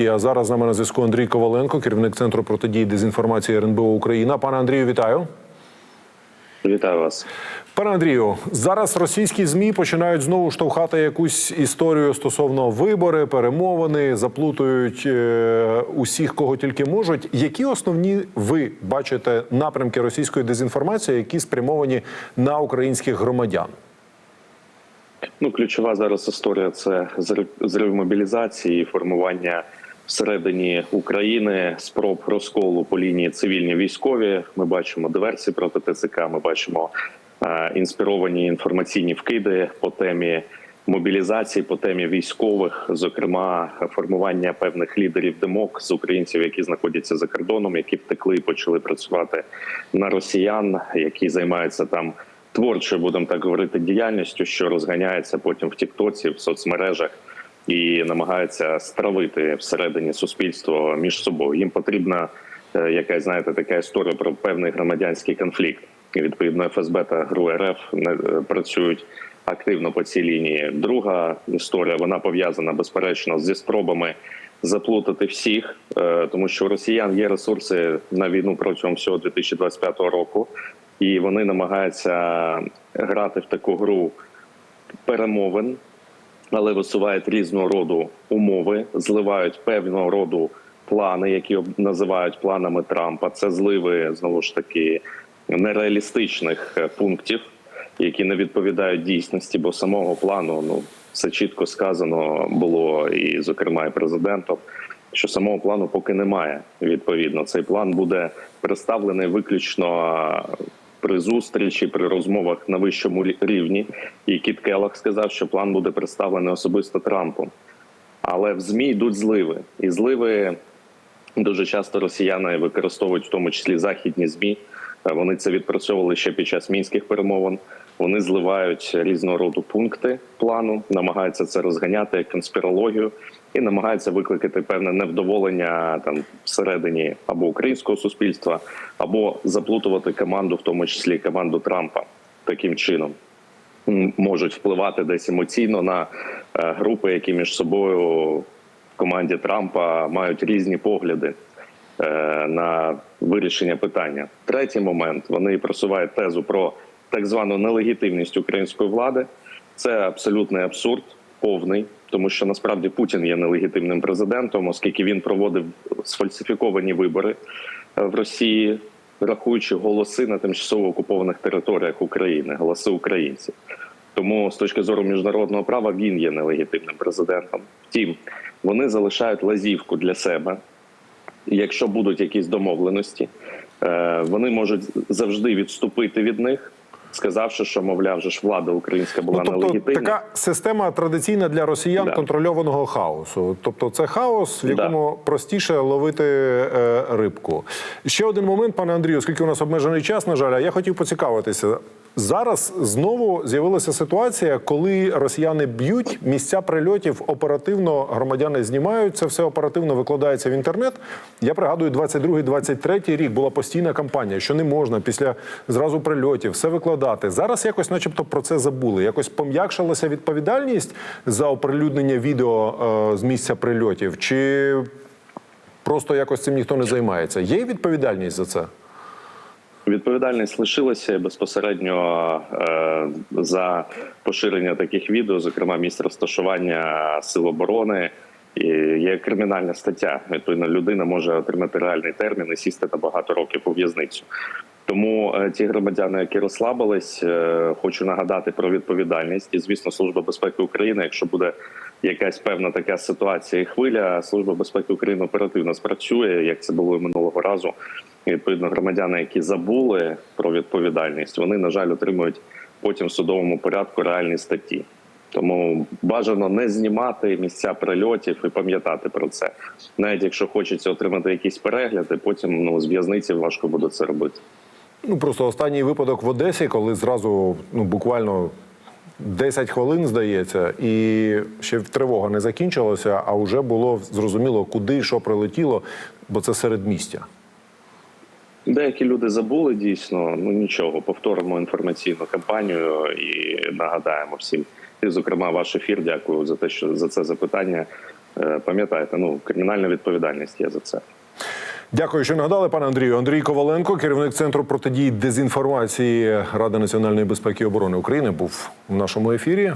А зараз з нами на зв'язку Андрій Коваленко, керівник центру протидії дезінформації РНБО Україна. Пане Андрію, вітаю. Вітаю вас. Пане Андрію, зараз російські змі починають знову штовхати якусь історію стосовно вибори, перемовини, заплутують е, усіх, кого тільки можуть. Які основні ви бачите напрямки російської дезінформації, які спрямовані на українських громадян? Ну, ключова зараз історія це зрив- мобілізації, формування всередині України спроб розколу по лінії цивільні військові. Ми бачимо диверсії проти ТЦК. Ми бачимо е, інспіровані інформаційні вкиди по темі мобілізації, по темі військових, зокрема формування певних лідерів демок з українців, які знаходяться за кордоном, які втекли і почали працювати на росіян, які займаються там творчою, будемо так говорити, діяльністю, що розганяється потім в Тіктоці, в соцмережах і намагаються стравити всередині суспільства між собою. Їм потрібна е, якась знаєте така історія про певний громадянський конфлікт. І відповідно ФСБ та ГРУ РФ е, працюють активно по цій лінії. Друга історія вона пов'язана безперечно зі спробами заплутати всіх, е, тому що у росіян є ресурси на війну протягом всього 2025 року, і вони намагаються грати в таку гру перемовин, але висувають різного роду умови, зливають певного роду плани, які називають планами Трампа. Це зливи знову ж таки нереалістичних е, пунктів, які не відповідають дійсності, бо самого плану ну все чітко сказано було, і зокрема і президентом. Що самого плану поки немає. Відповідно, цей план буде представлений виключно при зустрічі, при розмовах на вищому рівні. І Кіт Келлах сказав, що план буде представлений особисто Трампом. Але в змі йдуть зливи, і зливи дуже часто росіяни використовують, в тому числі західні змі. Е, Вони це відпрацьовували ще під час мінських перемовин. Вони зливають різного роду пункти плану, намагаються це розганяти як конспірологію і намагаються викликати певне невдоволення там всередині або українського суспільства, або заплутувати команду, в тому числі команду Трампа, таким чином можуть впливати десь емоційно на е, групи, які між собою в команді Трампа мають різні погляди е, на вирішення питання. Третій момент вони просувають тезу про так звану нелегітимність української влади. Це абсолютний абсурд, повний, тому що насправді Путін є нелегітимним президентом, оскільки він проводив сфальсифіковані вибори е, в Росії, рахуючи голоси на тимчасово окупованих територіях України, голоси українців. Тому з точки зору міжнародного права він є нелегітимним президентом. Втім, вони залишають лазівку для себе. Якщо будуть якісь домовленості, е, вони можуть завжди відступити від них, сказавши, що мовляв, же ж влада українська була Ну, тобто нелегітимна. така система традиційна для росіян Да. контрольованого хаосу. Тобто, це хаос, в Да. якому простіше ловити е, рибку. Ще один момент, пане Андрію, оскільки у нас обмежений час, на жаль, а я хотів поцікавитися. Зараз знову з'явилася ситуація, коли росіяни б'ють місця прильотів оперативно. Громадяни знімають це все оперативно викладається в інтернет. Я пригадую, 22-23 рік була постійна кампанія, що не можна після зразу прильотів все викладати. Зараз якось, начебто, про це забули. Якось пом'якшилася відповідальність за оприлюднення відео е, з місця прильотів, чи просто якось цим ніхто не займається? Є відповідальність за це? Відповідальність лишилася безпосередньо е, за поширення таких відео, зокрема місць розташування сил оборони. І є кримінальна стаття. Відповідно, людина може отримати реальний термін і сісти на багато років у в'язницю. Тому е, ті громадяни, які розслабились, е, хочу нагадати про відповідальність. І звісно, служба безпеки України, якщо буде якась певна така ситуація і хвиля, служба безпеки України оперативно спрацює, як це було і минулого разу. І, відповідно, громадяни, які забули про відповідальність, вони на жаль отримують потім в судовому порядку реальні статті. Тому бажано не знімати місця прильотів і пам'ятати про це. Навіть якщо хочеться отримати якісь перегляди, потім ну з в'язниці важко буде це робити. Ну просто останній випадок в Одесі, коли зразу ну буквально 10 хвилин здається, і ще тривога не закінчилася, а вже було зрозуміло, куди що прилетіло, бо це середмістя. Деякі люди забули дійсно. Ну нічого, повторимо інформаційну кампанію і нагадаємо всім. І, зокрема, ваш ефір. Дякую за те, що за це запитання. Е, Пам'ятаєте, ну кримінальна відповідальність є за це. Дякую, що нагадали, пане Андрію. Андрій Коваленко, керівник центру протидії дезінформації Ради національної безпеки і оборони України, був в нашому ефірі.